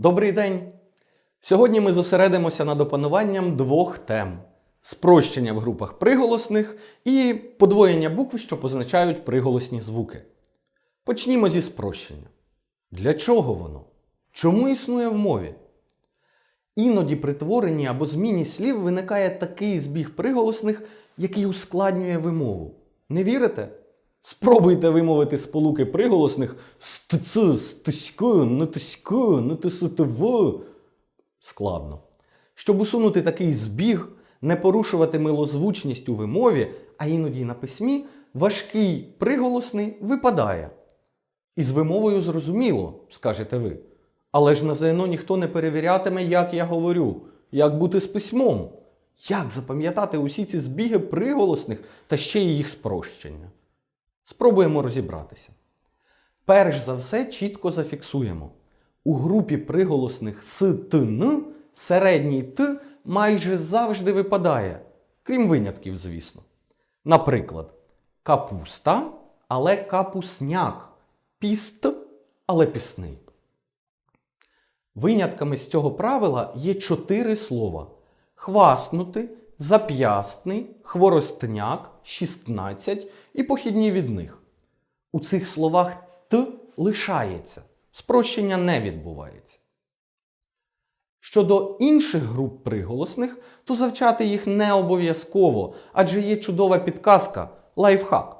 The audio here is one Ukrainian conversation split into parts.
Добрий день! Сьогодні ми зосередимося над опануванням двох тем: спрощення в групах приголосних і подвоєння букв, що позначають приголосні звуки. Почнімо зі спрощення. Для чого воно? Чому існує в мові? Іноді при творенні або зміні слів виникає такий збіг приголосних, який ускладнює вимову. Не вірите? Спробуйте вимовити сполуки приголосних стц, стськ, нетськ, нетситв. Складно. Щоб усунути такий збіг, не порушувати милозвучність у вимові, а іноді на письмі, важкий приголосний випадає. І з вимовою зрозуміло, скажете ви. Але ж на ЗНО ніхто не перевірятиме, як я говорю, як бути з письмом, як запам'ятати усі ці збіги приголосних та ще й їх спрощення. Спробуємо розібратися. Перш за все, чітко зафіксуємо. У групі приголосних с т н середній т майже завжди випадає, крім винятків, звісно. Наприклад, капуста, але капусняк, піст, але пісний. Винятками з цього правила є чотири слова: хваснути, зап'ястний, хворостняк, шістнадцять і похідні від них. У цих словах т лишається, спрощення не відбувається. Щодо інших груп приголосних, то завчати їх не обов'язково, адже є чудова підказка лайфхак.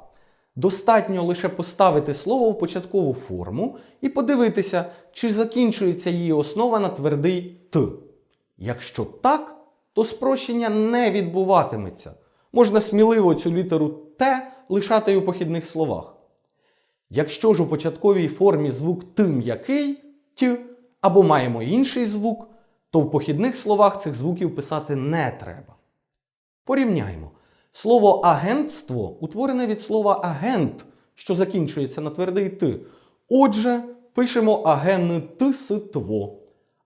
Достатньо лише поставити слово в початкову форму і подивитися, чи закінчується її основа на твердий Т. Якщо так, то спрощення не відбуватиметься. Можна сміливо цю літеру Т лишати й у похідних словах. Якщо ж у початковій формі звук Т м'який Т, або маємо інший звук, то в похідних словах цих звуків писати не треба. Порівняймо. Слово агентство утворене від слова агент, що закінчується на твердий Т. Отже, пишемо агентство.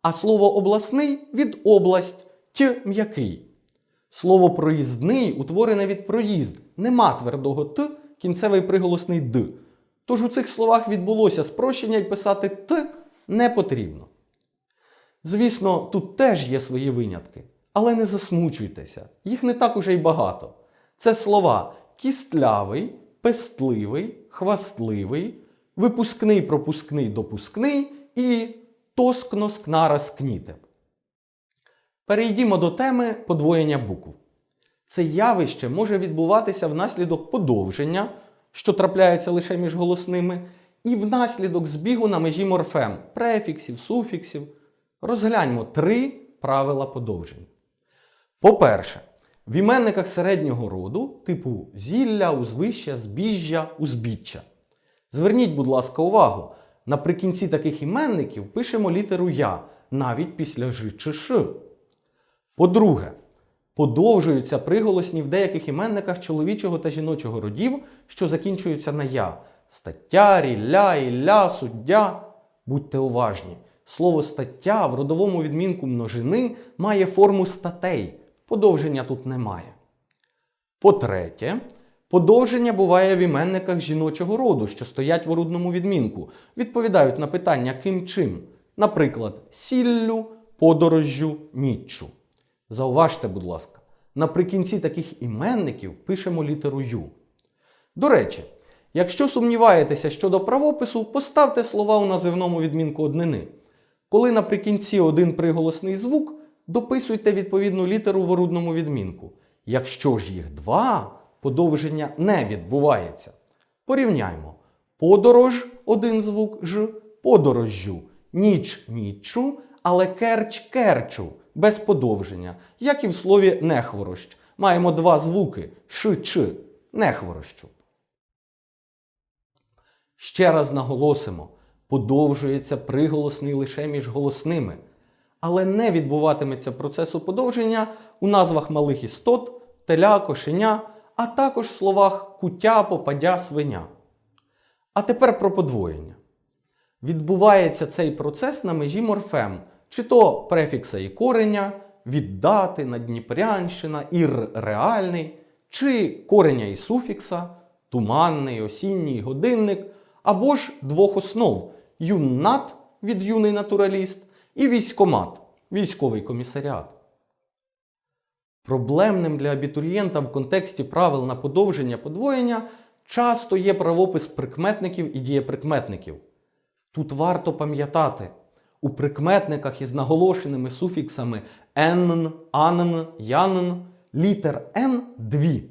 А слово обласний від область т м'який. Слово проїздний утворене від проїзд. Нема твердого Т, кінцевий приголосний Д. Тож у цих словах відбулося спрощення і писати Т не потрібно. Звісно, тут теж є свої винятки, але не засмучуйтеся, їх не так уже й багато. Це слова кістлявий, пестливий, хвастливий, випускний, пропускний, допускний і тоскно скнара скніте. Перейдімо до теми подвоєння букв. Це явище може відбуватися внаслідок подовження, що трапляється лише між голосними, і внаслідок збігу на межі морфем, префіксів, суфіксів. Розгляньмо три правила подовження. По-перше, в іменниках середнього роду, типу зілля, узвища, збіжжя, узбіччя. Зверніть, будь ласка, увагу, наприкінці таких іменників пишемо літеру Я навіть після Ж чи Ш. По-друге, подовжуються приголосні в деяких іменниках чоловічого та жіночого родів, що закінчуються на я. Стаття, рілля, ілля, суддя. Будьте уважні. Слово стаття в родовому відмінку множини має форму статей. Подовження тут немає. По-третє, подовження буває в іменниках жіночого роду, що стоять в орудному відмінку, відповідають на питання ким чим. Наприклад, сіллю, подорожжю, ніччю. Зауважте, будь ласка, наприкінці таких іменників пишемо літеру Ю. До речі, якщо сумніваєтеся щодо правопису, поставте слова у називному відмінку однини. Коли наприкінці один приголосний звук, дописуйте відповідну літеру в орудному відмінку. Якщо ж їх два, подовження не відбувається. Порівняймо. Подорож один звук ж, подорожжю, ніч ніччу, але керч керчу без подовження, як і в слові нехворощ. Маємо два звуки ш ч нехворощу. Ще раз наголосимо, подовжується приголосний лише між голосними, але не відбуватиметься процесу подовження у назвах малих істот, теля, кошеня, а також в словах куття, попадя, свиня. А тепер про подвоєння. Відбувається цей процес на межі морфем, чи то префікса і кореня, віддати, надніпрянщина, ір реальний, чи кореня і суфікса, туманний, осінній, годинник, або ж двох основ юннат від юний натураліст і військомат, військовий комісаріат. Проблемним для абітурієнта в контексті правил на подовження подвоєння часто є правопис прикметників і дієприкметників. Тут варто пам'ятати, у прикметниках із наголошеними суфіксами «енн», «анн», «янн» літер «н» дві.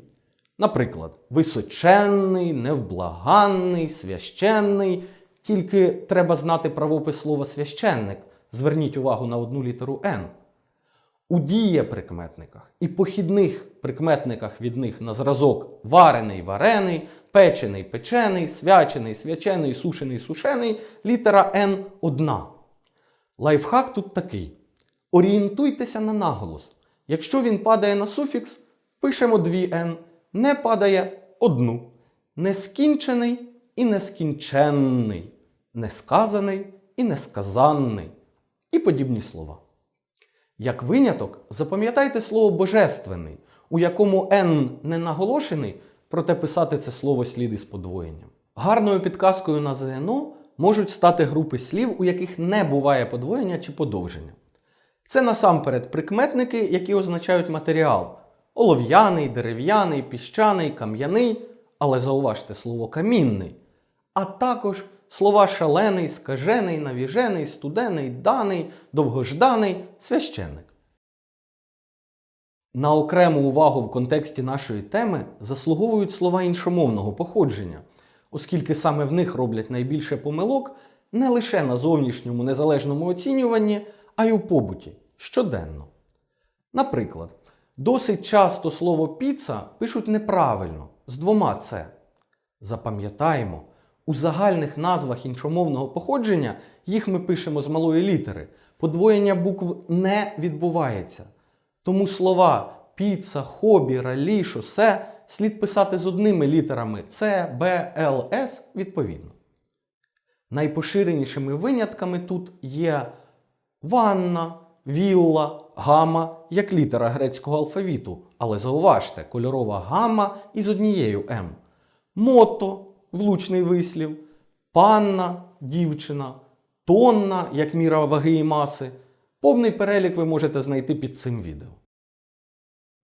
Наприклад, височенний, невблаганний, священний. Тільки треба знати правопис слова священник. Зверніть увагу на одну літеру Н. У дієприкметниках і похідних прикметниках від них на зразок варений, варений, печений, печений, свячений, свячений, сушений, сушений, літера Н одна. Лайфхак тут такий. Орієнтуйтеся на наголос. Якщо він падає на суфікс, пишемо дві Н, не падає одну. Нескінчений і нескінченний, несказаний і несказанний. І подібні слова. Як виняток, запам'ятайте слово божественний, у якому Н не наголошений, проте писати це слово слід із подвоєнням. Гарною підказкою на ЗНО можуть стати групи слів, у яких не буває подвоєння чи подовження. Це насамперед прикметники, які означають матеріал: олов'яний, дерев'яний, піщаний, кам'яний, але зауважте слово камінний, а також слова шалений, скажений, навіжений, студений, даний, довгожданий, священник. На окрему увагу в контексті нашої теми заслуговують слова іншомовного походження, оскільки саме в них роблять найбільше помилок не лише на зовнішньому незалежному оцінюванні, а й у побуті щоденно. Наприклад, досить часто слово піца пишуть неправильно з двома це. Запам'ятаємо, у загальних назвах іншомовного походження їх ми пишемо з малої літери. Подвоєння букв не відбувається. Тому слова піца, хобі, ралі, шосе слід писати з одними літерами С, Б, Л, С відповідно. Найпоширенішими винятками тут є ванна, вілла, гама як літера грецького алфавіту, але зауважте, кольорова гама із однією М. Мото влучний вислів, панна дівчина, тонна як міра ваги і маси. Повний перелік ви можете знайти під цим відео.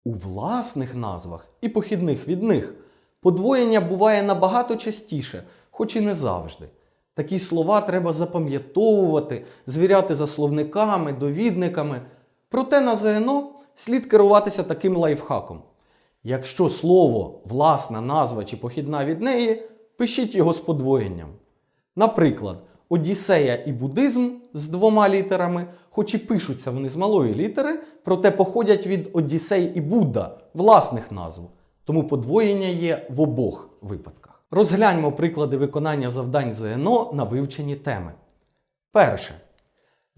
У власних назвах і похідних від них подвоєння буває набагато частіше, хоч і не завжди. Такі слова треба запам'ятовувати, звіряти за словниками, довідниками. Проте на ЗНО слід керуватися таким лайфхаком. Якщо слово власна назва чи похідна від неї, пишіть його з подвоєнням. Наприклад, Одіссея і буддизм з двома літерами, хоч і пишуться вони з малої літери, проте походять від Одіссей і Будда власних назв. Тому подвоєння є в обох випадках. Розгляньмо приклади виконання завдань ЗНО на вивчені теми. Перше.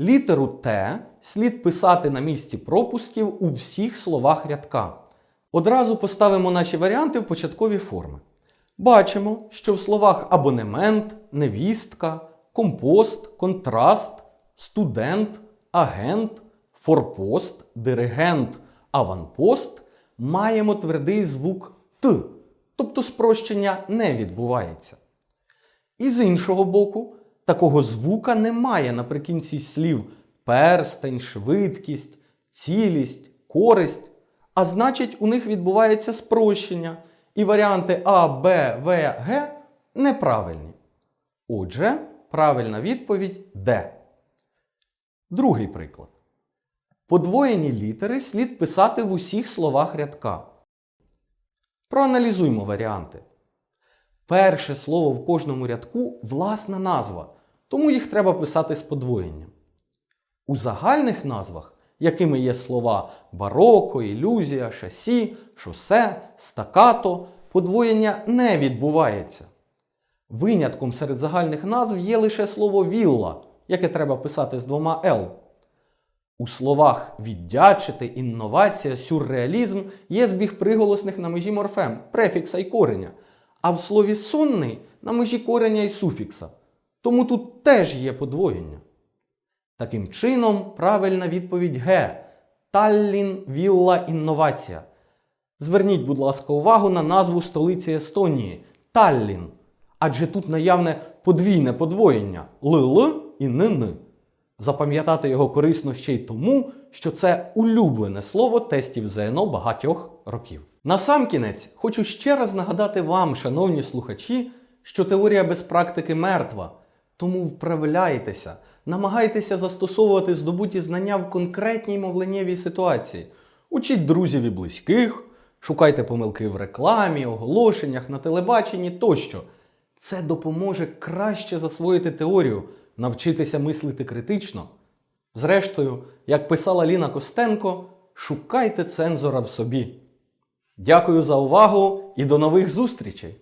Літеру Т слід писати на місці пропусків у всіх словах рядка. Одразу поставимо наші варіанти в початкові форми. Бачимо, що в словах абонемент, невістка, компост, контраст, студент, агент, форпост, диригент, аванпост маємо твердий звук Т, тобто спрощення не відбувається. І з іншого боку, такого звука немає наприкінці слів перстень, швидкість, цілість, користь, а значить, у них відбувається спрощення, і варіанти А, Б, В, Г неправильні. Отже, правильна відповідь Д. Другий приклад. Подвоєні літери слід писати в усіх словах рядка. Проаналізуймо варіанти. Перше слово в кожному рядку власна назва, тому їх треба писати з подвоєнням. У загальних назвах, якими є слова бароко, ілюзія, шасі, шосе, стакато, подвоєння не відбувається. Винятком серед загальних назв є лише слово вілла, яке треба писати з двома Л. У словах віддячити, інновація, сюрреалізм є збіг приголосних на межі морфем, префікса і кореня, а в слові сонний на межі кореня і суфікса. Тому тут теж є подвоєння. Таким чином, правильна відповідь Г. Таллін Вілла Інновація. Зверніть, будь ласка, увагу на назву столиці Естонії Таллін. Адже тут наявне подвійне подвоєння ЛЛ і НН. Запам'ятати його корисно ще й тому, що це улюблене слово тестів ЗНО багатьох років. Насамкінець хочу ще раз нагадати вам, шановні слухачі, що теорія без практики мертва. Тому вправляйтеся, намагайтеся застосовувати здобуті знання в конкретній мовленнєвій ситуації. Учіть друзів і близьких, шукайте помилки в рекламі, оголошеннях, на телебаченні тощо. Це допоможе краще засвоїти теорію, навчитися мислити критично. Зрештою, як писала Ліна Костенко, шукайте цензора в собі. Дякую за увагу і до нових зустрічей!